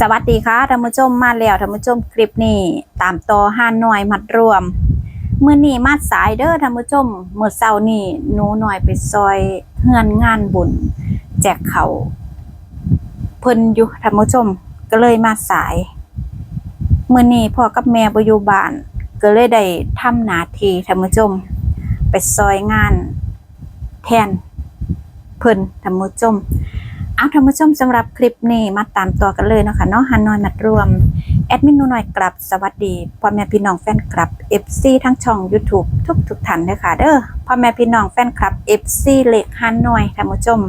สวัสดีค่ะท่านผู้ชมมาแล้วท่านผู้ชมคลิปนี้ตามต่อห้าหน่วยมัดรวมเมื้อนี้มาสายเด้อท่านผู้ชมมื้อเช้านี้หนูหน่อยไปซอยเฮือนงานบุญ แจกเขาเพิ่นอยู่ท่านผู้ชมก็เลยมาสายเมื้อนี้พ่อกับแม่บ่อยู่บ้าน ก็เลยได้ทำหน้าทีท่านผู้ชม ไปซอยงาน แทนเพิ่นท่านผู้ชม เอาท่านผู้ชมสำหรับคลิปนี้มาตามต่อกันเลยเนาะคะเนาะฮานอยมัดรวม แอดมินนูหน่อยกลับสวัสดีพ่อแม่พี่น้องแฟนคลับ FC ทั้งช่อง YouTube ทุกทุกท่านเลยค่ะเด้อพ่อแม่พี่น้องแฟนคลับ FC เล็กฮานอยท่านผู้ชม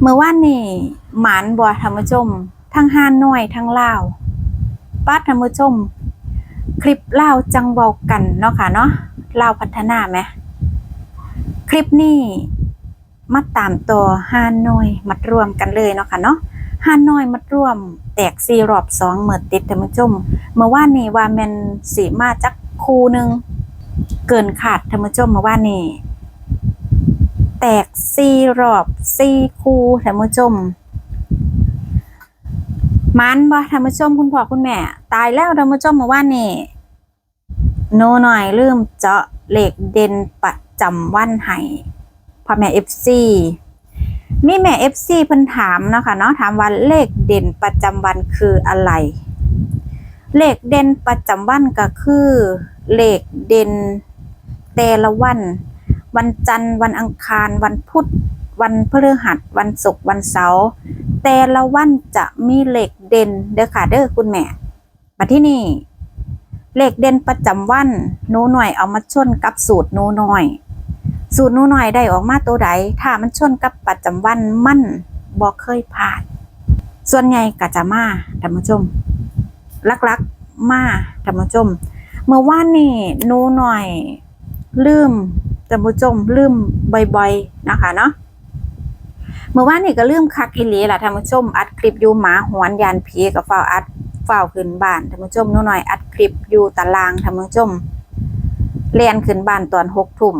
เมื่อวานนี้หมานบัวท่านผู้ชม ทั้งฮานอยทั้งลาวป้าท่านผู้ชม คลิปลาวจังเว้ากันเนาะค่ะเนาะลาวพัฒนาไหมคลิปนี้ มาตามตัวฮานอยมัดรวมกันเลยเนาะค่ะเนาะฮานอยมัดรวมแตกซีรอบสองเหมือติดท่านผู้ชมเมื่อวานนี้ว่าแมนสีมาจักคูหนึ่งเกินขาดท่านผู้ชมเมื่อวานนี้แตกซีรอบซีคูท่านผู้ชมมันบ่ท่านผู้ชมคุณพ่อคุณแม่ ตายแล้วท่านผู้ชมเมื่อวานนี้โนหน่อยลืมเจาะเหล็กเด่นประจำวันให้ พ่อแม่ FC มีแม่ FC เพิ่นถามเนาะคะเนาะถามว่าเลขเด่นประจำวันคืออะไร เลขเด่นประจำวันก็คือ เลขเด่นแต่ละวัน วันจันทร์วันอังคาร วันพุธวันพฤหัสวันศุกร์วันเสาร์แต่ละวันจะมีเลขเด่นเด้อค่ะเด้อคุณแม่มาที่นี่เลขเด่นประจำวันหนูหน่อยเอามาชนกับสูตรหนูหน่อย สูตรนูหน่อยได้ออกมาตัวใดถ้ามันชนกับประจำวันมันบ่เคยผ่าน ส่วนใหญ่ก็จะมาท่านผู้ชมลักๆมาท่านผู้ชมเมื่อวานนี่นูหน่อย ลืมท่านผู้ชมลืมบ่อยๆนะคะเนาะเมื่อวานนี่ก็ลืมคักอีหลีล่ะท่านผู้ชม อัดคลิปอยู่หมาหวนยานผีกับฝ้าวอัดฝ้าวขึ้นบ้านท่านผู้ชมนูหน่อยอัดคลิปอยู่ตารางท่านผู้ชมเรียนขึ้นบ้านตอนหกทุ่ม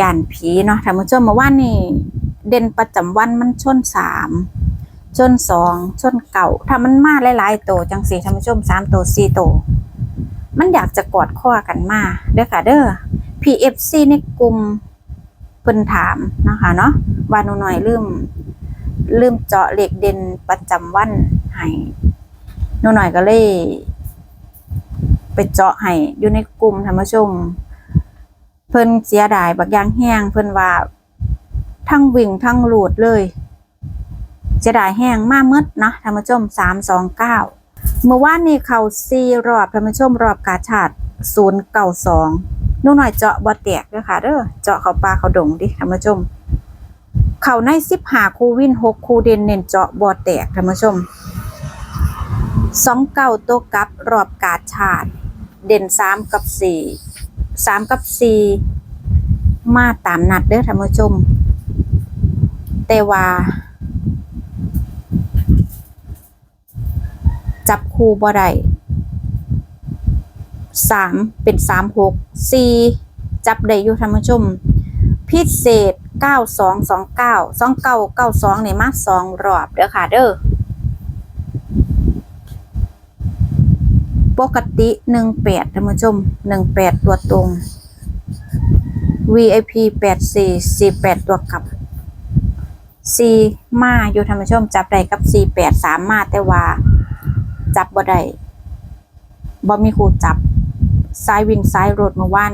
ย่านผีเนาะท่านผู้ชมเมื่อวานนี่ เด่นประจำวันมันชนสามชนสองชนเก่าถ้ามันมาหลายๆโตจังสี่ท่านผู้ชมสามโตสี่โตมันอยากจะกอดข้อกันมาเด้อค่ะเด้อ PFC ในกลุ่มเพิ่นถามนะคะเนาะวานูหน่อยลืมลืมเจาะเหล็กเด่นประจำวันให้นูหน่อยก็เลย ไปเจาะให้อยู่ในกลุ่มท่านผู้ชม เพิ่นเสียดายบักยางแห้งเพิ่นว่าทั้งวิ่งทั้งหลูดเลย เสียดายแห้งมากมืดนะท่านผู้ชมสามสองเก้าเมื่อวานนี้เขาซีรอบท่านผู้ชมรอบกาชาติศูนย์เก้าสองนู่นหน่อยเจาะบ่แตกเด้อค่ะเด้อเจาะเขาปลาเขาดงดิท่านผู้ชม เขาในสิบหาคูวินหกคูเด่นเน้นเจาะบ่แตกท่านผู้ชมสองเก้าตัวกลับรอบกาชาติ เด่นสามกับสี่ สามกับสี่มาตามนัดเด้อท่านผู้ชม แต่ว่า จับคู่บ่ได้สามเป็นสามหกสี่จับได้อยู่ท่านผู้ชม พิเศษเก้าสองสองเก้าสองเก้าเก้าสองเนี่ยมาสองรอบเด้อค่ะเด้อ ปกติหนึ่งแปดท่านผู้ชมหนึ่งแปดตัวตรง VIP แปดสี่สี่แปดตัวกลับสี่มาอยู่ท่านผู้ชม จับได้กับสี่แปดสามมาแต่ว่า จับบ่ได้บ่มีครูจับซ้ายวิ่งซ้ายรถเมื่อวัน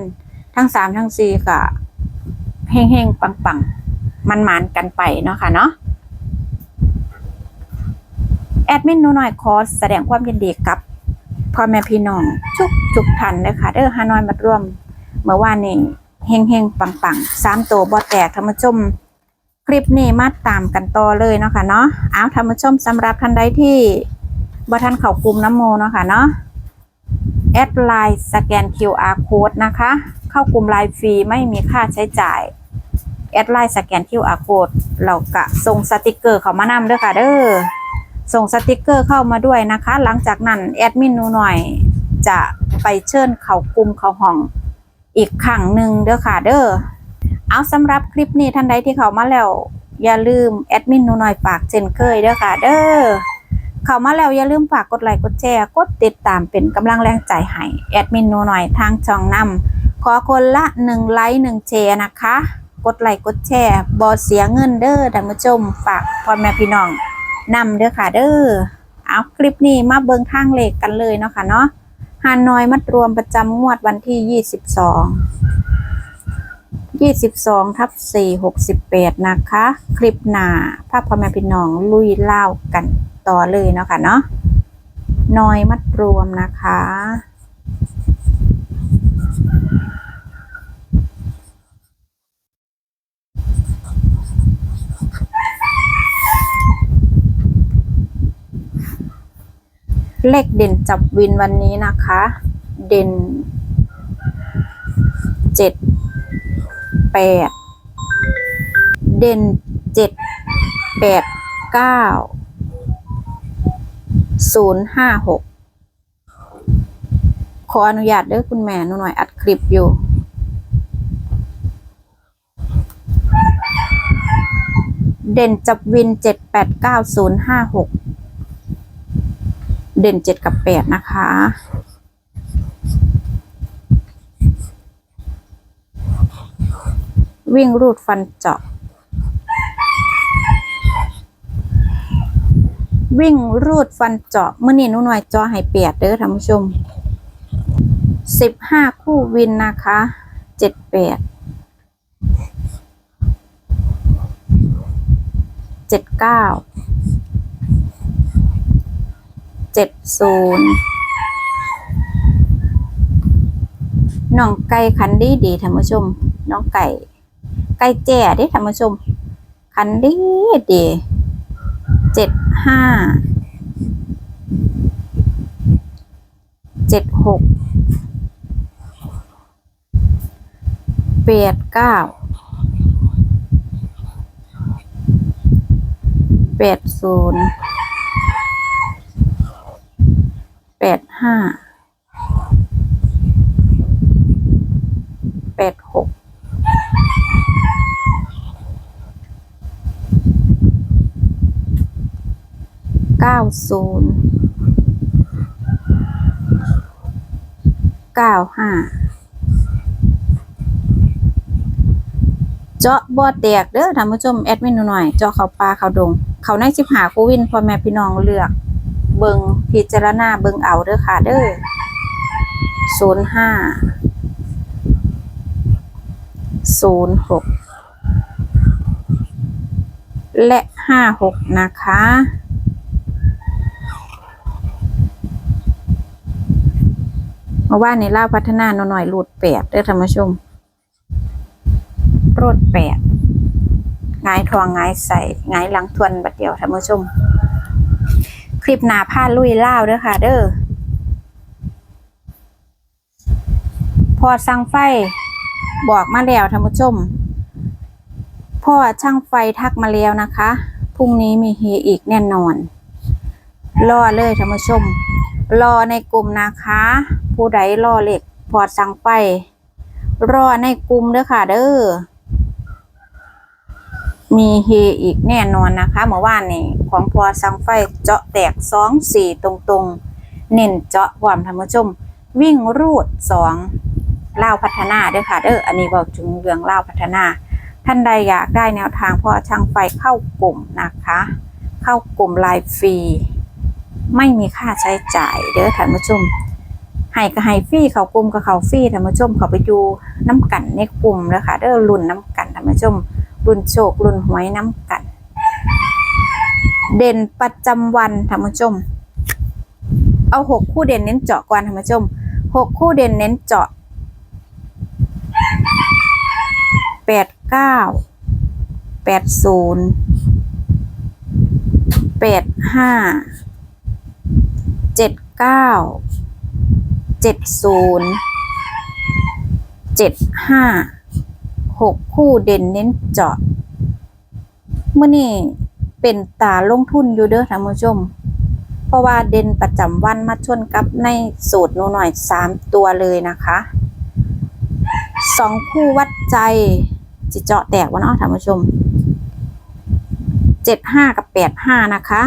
ทั้งสามทั้งสี่ก็เฮงเฮงปังปังมันหมานๆกันไปเนาะค่ะเนาะแอดมินหนูหน่อยขอสแสดงความยินดีกับ พ่อแม่พี่น้องทุกทุกท่านเลยค่ะเด้อฮานอยมาร่วมเมื่อวานนี้เฮงเฮงปังปังสามตัวบอแตกธรรมชมคลิปนี้มาตามกันต่อเลยเนาะค่ะเนาะอ้าวธรรมชมสำหรับท่านใดที่บ่ท่านเข้ากลุ่มน้ำโมเนาะค่ะเนาะแอดไลน์สแกน QR code นะคะ เข้ากลุ่มไลน์ฟรีไม่มีค่าใช้จ่ายแอดไลน์สแกน QR code เรากะส่งสติกเกอร์เขามานำเด้อค่ะเด้อ ส่งสติกเกอร์เข้ามาด้วยนะคะ หลังจากนั้นแอดมินหนูหน่อยจะไปเชิญเขากลุ่มเขาห้องอีกครั้งหนึ่งเด้อค่ะเด้อเอาสำหรับคลิปนี้ท่านใดที่เขามาแล้วอย่าลืมแอดมินหนูหน่อยฝากเช่นเคยเด้อค่ะเด้อเข้ามาแล้วอย่าลืมฝากกดไลค์กดแชร์กดติดตามเป็นกำลังแรงใจให้แอดมินหนูหน่อยทางช่องนำขอคนละหนึ่งไลค์หนึ่งแชร์นะคะ กดไลค์กดแชร์บอเสียเงินเด้อท่านผู้ชมฝากพ่อแม่พี่น้อง นำเด้อค่ะเด้อเอาคลิปนี้มาเบิงทางเลขกันเลยเนาะค่ะเนาะฮานอยมัดรวมประจำงวดวันที่22 22ทับ4 68นะคะ คลิปหนาภาพพ่อแม่พี่น้องลุยเล่ากันต่อเลยเนาะค่ะเนาะนอยมัดรวมนะคะ เลขเด่นจับวินวันนี้นะคะ เด่นเจ็ดแปดเด่นเจ็ดแปดเก้าศูนย์ห้าหกขออนุญาตเด้อคุณแม่หนูหน่อยอัดคลิปอยู่ เด่นจับวินเจ็ดแปดเก้าศูนย์ห้าหก เด่นเจ็ดกับแปดนะคะ วิ่งรูดฟันเจาะ วิ่งรูดฟันเจาะเมื่อนี้หนุ่หน่อยจาะให้เปียดเด้อท่านผู้ชมสิบห้าคู่วินนะคะเจ็ดแปดเจ็ดเก้า เจ็ดศูนย์น้องไก่คันดีดีท่านผู้ชม น้องไก่ ไก่แจ่ด้ท่านผู้ชม คันดีดีเจ็ดห้าเจ็ดหกแปดเก้าแปดศูนย์ แปด ห้าแปดหกเก้าศูนย์เก้าห้าเจาะบ่อแตกเด้อท่านผู้ชมแอดมินหนูหน่อยเจาะเขาปลาเขาดง เขาในสิบหาคูวินพ่อแม่พี่น้องเลือก เบิงพิจารณาเบิงเอาเด้อค่ะ เด้อศูนย์ห้าศูนย์หกและห้าหกนะคะเมื่อวานนี้ล่าพัฒนาหน่อยหลุดแปดเด้อท่านผู้ชมรดแปดงายทองงายใส่งายหลังทวนบัดเดียวท่านผู้ชม ลิปหนาผ้าลุยล่าเด้อค่ะ เด้อพอสั่งไฟบอกมาแล้วท่านผู้ชมพ่อช่างไฟทักมาแล้วนะคะพรุ่งนี้มีเฮอีกแน่นอน รอเลยท่านผู้ชม รอในกลุ่มนะคะ ผู้ใดรอเหล็กพอสั่งไฟรอในกลุ่มเด้อค่ะเด้อ มีเฮอีกแน่นอนนะคะเมื่อวานนี้ของพอสังไฟเจาะแตกสองสี่ตรงๆ เน้นเจาะความธรรมชม วิ่งรูดสองเล่าพัฒนาเด้อค่ะเด้ออันนี้บอกถึงเรื่องเล่าพัฒนา ท่านใดอยากได้แนวทางพอช่างไฟเข้ากลุ่มนะคะ เข้ากลุ่มไลน์ฟรีไม่มีค่าใช้จ่ายเด้อท่านผู้ชมให้ก็ให้ฟรีเขากลุ่มก็เขาฟรีท่านผู้ชมเขาไปดูน้ำกันในกลุ่มแล้วค่ะเด้อรุ่นน้ำกันท่านผู้ชม รุ่นโชครุ่นหวยน้ำกัน เด่นประจำวันท่านผู้ชม เอาหกคู่เด่นเน้นเจาะก่อนท่านผู้ชมหกคู่เด่นเน้นเจาะแปดเก้าแปดศูนย์แปดห้าเจ็ดเก้าเจ็ดศูนย์เจ็ดห้า หกคู่เด่นเน้นเจาะเมื่อนี่เป็นตาลงทุนอยู่เด้อท่านผู้ชม เพราะว่าเด่นประจำวันมาชนกับในสูตรหนูหน่อยสามตัวเลยนะคะสองคู่วัดใจจิเจาะแตกวะเนาะท่านผู้ชมเจ็ดห้ากับแปดห้านะคะ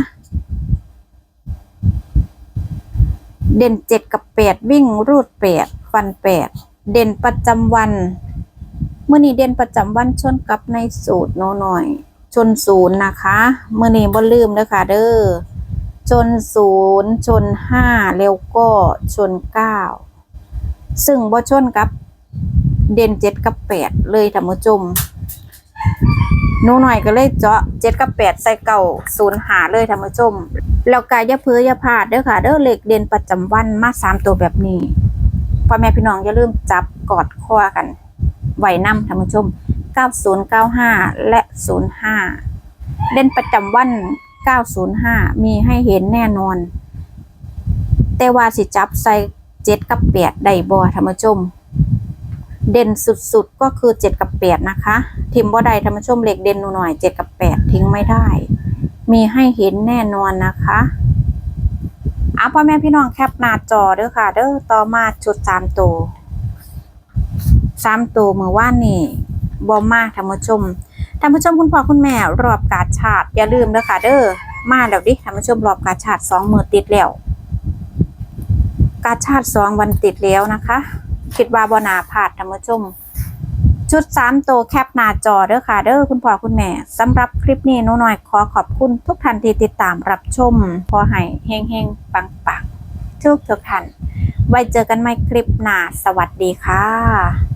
เด่นเจ็ดกับแปดวิ่งรูดแปดฟันแปดเด่นประจำวัน มื่อนี้เด่นประจำวันชนกับในสูตรโนหน่อย ชนศูนย์นะคะเมื่อนี้บ่ลืมเด้อค่ะเด้อชนศูนย์ชนห้าแล้วก็ชนเก้าซึ่งบ่ชนกับเด่นเจ็ดกับแปดเลยท่านผู้ชมหนูหน่อยก็เลยเจาะเจ็ดกับแปดใส่เก่าศูนย์หาเลยท่านผู้ชมแล้วกายอย่าเพื้ออย่าพลาดเด้อค่ะ เด้อเหลขเด่นประจำวันมาสามตัวแบบนี้พ่อแม่พี่น้องอย่าลืมจับกอดคอกัน ไหวนำท่านผู้ชม 9095 และ 05เด่นประจำวัน 905 มีให้เห็นแน่นอน แต่ว่าสิจับใส่7กับ8ได้บ่ท่านผู้ชม เด่นสุดๆก็คือ7กับ8นะคะทิมบ่ได้ท่านผู้ชมเลขเด่นหนูหน่อย7กับ8ทิ้งไม่ได้ มีให้เห็นแน่นอนนะคะเอาพ่อแม่พี่น้องแคปหน้าจอเด้อค่ะ เด้อต่อมาชุดสามตัว สามตัวเมื่อว่านนี่บอมาท่านผู้ชมท่านผู้ชมคุณพ่อคุณแม่รอบกาชาติอย่าลืมเด้อค่ะเด้อมาแล้วดิท่านผู้ชมรอบกาชาติสองมือติดแล้ว กาชาติสองวันติดแล้วนะคะ คิดว่าบนาพลาดท่านผู้ชม ชุดสามตัวแคปหน้าจอเด้อค่ะเด้อคุณพ่อคุณแม่สำหรับคลิปนี้นูหน่อยขอขอบคุณทุกท่านที่ติดตามรับชมพอให้เฮงเฮงปังปังๆทุกทุกท่านไว้เจอกันใหม่คลิปหน้าสวัสดีค่ะ